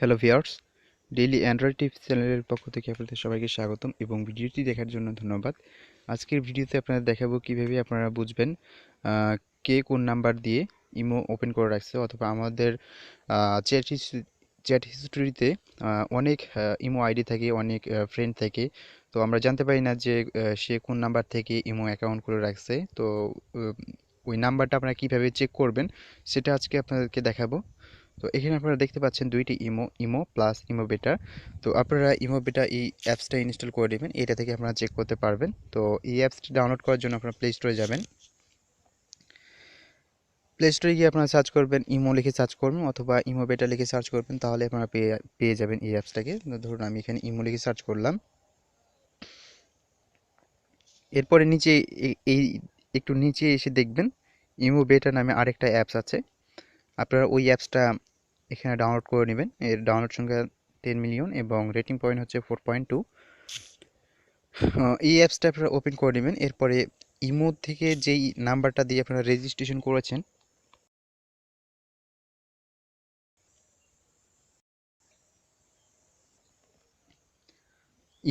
Hello viewers daily android tips চ্যানেলের পক্ষ থেকে আপনাদের সবাইকে স্বাগতম এবং ভিডিওটি দেখার জন্য ধন্যবাদ। আজকের ভিডিওতে আপনারা দেখাবো কীভাবে আপনারা বুঝবেন কে কোন নাম্বার দিয়ে ইমো ওপেন করে রাখছে অথবা আমাদের চ্যাট চ্যাট হিস্ট্রিতে অনেক ইমো আইডি থাকে, অনেক ফ্রেন্ড থাকে। তো আমরা জানতে পারি না যে সে কোন নাম্বার থেকে ইমো অ্যাকাউন্ট করে রাখছে। তো ওই নাম্বারটা আপনারা কীভাবে চেক করবেন, সেটা আজকে আপনাদেরকে দেখাবো। তো এখানে আপনারা দেখতে পাচ্ছেন দুইটি ইমো ইমো প্লাস ইমো বেটা তো আপনারা ইমো বেটা এই অ্যাপসটা ইনস্টল করে নেবেন, এটা থেকে আপনারা চেক করতে পারবেন। তো এই অ্যাপসটি ডাউনলোড করার জন্য আপনারা প্লে স্টোরে যাবেন। প্লে স্টোরে গিয়ে আপনারা সার্চ করবেন, ইমো লিখে সার্চ করবেন অথবা ইমো বেটা লিখে সার্চ করবেন, তাহলে আপনারা পেয়ে পেয়ে যাবেন এই অ্যাপসটাকে ধরুন আমি এখানে ইমো লিখে সার্চ করলাম। এরপরে নিচে এই, একটু নিচে এসে দেখবেন, ইমো বেটা নামে আরেকটা অ্যাপস আছে। আপনারা ওই অ্যাপসটা এখানে ডাউনলোড করে নেবেন। এর ডাউনলোড সংখ্যা টেন মিলিয়ন এবং রেটিং পয়েন্ট হচ্ছে ফোর পয়েন্ট টু এই অ্যাপসটা আপনারা ওপেন করে নেবেন। এরপরে ইমো থেকে যেই নাম্বারটা দিয়ে আপনারা রেজিস্ট্রেশন করেছেন,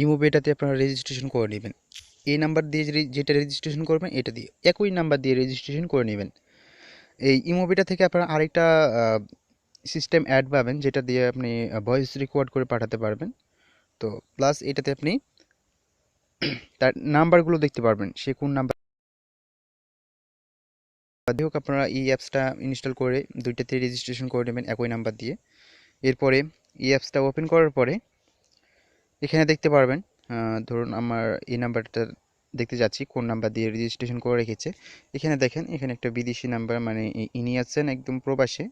ইমো বেটাতে আপনারা রেজিস্ট্রেশন করে নেবেন। এই নাম্বার দিয়ে যেটা রেজিস্ট্রেশন করবেন, এটা দিয়ে একই নাম্বার দিয়ে রেজিস্ট্রেশন করে নেবেন। এই ইমো বেটা থেকে আপনারা আরেকটা সিস্টেম অ্যাড পাবেন, যেটা দিয়ে আপনি ভয়েস রেকর্ড করে পাঠাতে পারবেন। তো প্লাস এটাতে আপনি তার নাম্বারগুলো দেখতে পারবেন, সে কোন নাম্বার যাই হোক আপনারা এই অ্যাপসটা ইনস্টল করে দুইটাতে রেজিস্ট্রেশন করে নেবেন একই নাম্বার দিয়ে। এরপরে এই অ্যাপসটা ওপেন করার পরে এখানে দেখতে পারবেন ধরুন আমার এই নাম্বারটা দেখতে যাচ্ছি কোন নাম্বার দিয়ে রেজিস্ট্রেশন করে রেখেছে। এখানে দেখেন, এখানে একটা বিদেশি নাম্বার মানে ইনি আছেন একদম প্রবাসে।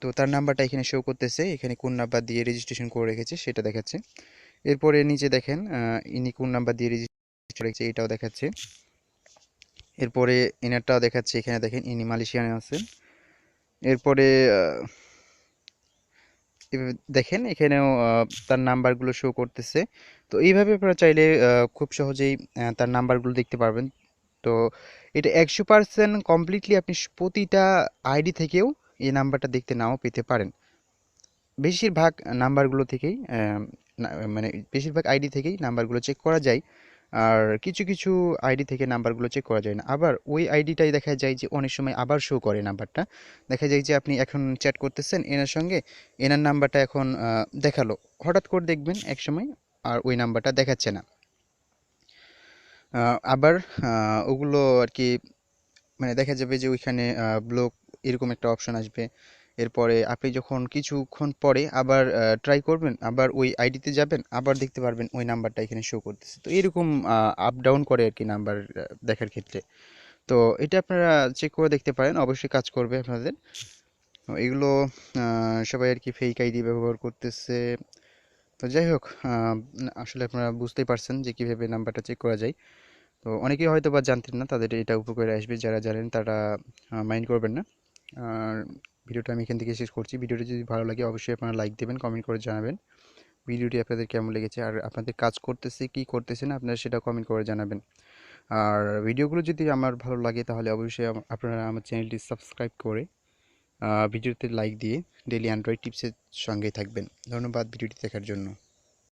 তো তার নাম্বারটা এখানে শো করতেছে, এখানে কোন নাম্বার দিয়ে রেজিস্ট্রেশন করে রেখেছে সেটা দেখাচ্ছে। এরপরে নিচে দেখেন ইনি কোন নাম্বার দিয়ে রেজিস্ট্রেশন রেখেছে এটাও দেখাচ্ছে। এরপরে ইনারটাও দেখাচ্ছে, এখানে দেখেন ইনি মালয়েশিয়ানে আছেন। এরপরে দেখেন, এখানেও তার নাম্বারগুলো শো করতেছে। তো এইভাবে আপনারা চাইলে খুব সহজেই তার নাম্বারগুলো দেখতে পারবেন। তো এটা একশো পার্সেন্ট কমপ্লিটলি আপনি প্রতিটা আইডি থেকেও এই নাম্বারটা দেখতে নাও পেতে পারেন। বেশিরভাগ নাম্বারগুলো থেকেই মানে বেশিরভাগ আইডি থেকেই নাম্বারগুলো চেক করা যায়। আর কিছু কিছু আইডি থেকে নাম্বারগুলো চেক করা যায় না। আবার ওই আইডিটাই দেখা যায় যে অনেক সময় আবার শো করে নাম্বারটা দেখা যায় যে আপনি এখন চ্যাট করতেছেন এনার সঙ্গে, এনার নাম্বারটা এখন দেখাল। হঠাৎ করে দেখবেন এক সময় আর ওই নাম্বারটা দেখাচ্ছে না। আবার ওগুলো আর কি মানে দেখা যাবে যে ওইখানে ব্লক এরকম একটা অপশন আসবে। এরপরে আপনি যখন কিছুক্ষণ পরে আবার ট্রাই করবেন, আবার ওই আইডিতে যাবেন, আবার দেখতে পারবেন ওই নাম্বারটা এখানে শো করতেছে। তো এরকম আপ ডাউন করে আর কি নাম্বার দেখার ক্ষেত্রে। তো এটা আপনারা চেক করে দেখতে পারেন, অবশ্যই কাজ করবে আপনাদের। এগুলো সবাই আর কি ফেক আইডি ব্যবহার করতেছে। তো যাই হোক আসলে আপনারা বুঝতেই পারছেন যে কীভাবে নাম্বারটা চেক করা যায়। তো অনেকেই হয়তো বা জানতেন না, তাদের এটা উপকারে আসবে। যারা জানেন তারা মাইন্ড করবেন না। আর ভিডিওটা আমি এখান থেকে শেষ করছি। ভিডিওটি যদি ভালো লাগে অবশ্যই আপনারা লাইক দেবেন কমেন্ট করে জানাবেন। ভিডিওটি আপনাদের কেমন লেগেছে আর আপনাদের কাজ করতেছে কি করতেছে না আপনারা সেটা কমেন্ট করে জানাবেন। আর ভিডিওগুলো যদি আমার ভালো লাগে তাহলে অবশ্যই আপনারা আমার চ্যানেলটি সাবস্ক্রাইব করে ভিডিওতে লাইক দিয়ে ডেলি অ্যান্ড্রয়েড টিপসের সঙ্গেই থাকবেন। ধন্যবাদ ভিডিওটি দেখার জন্য।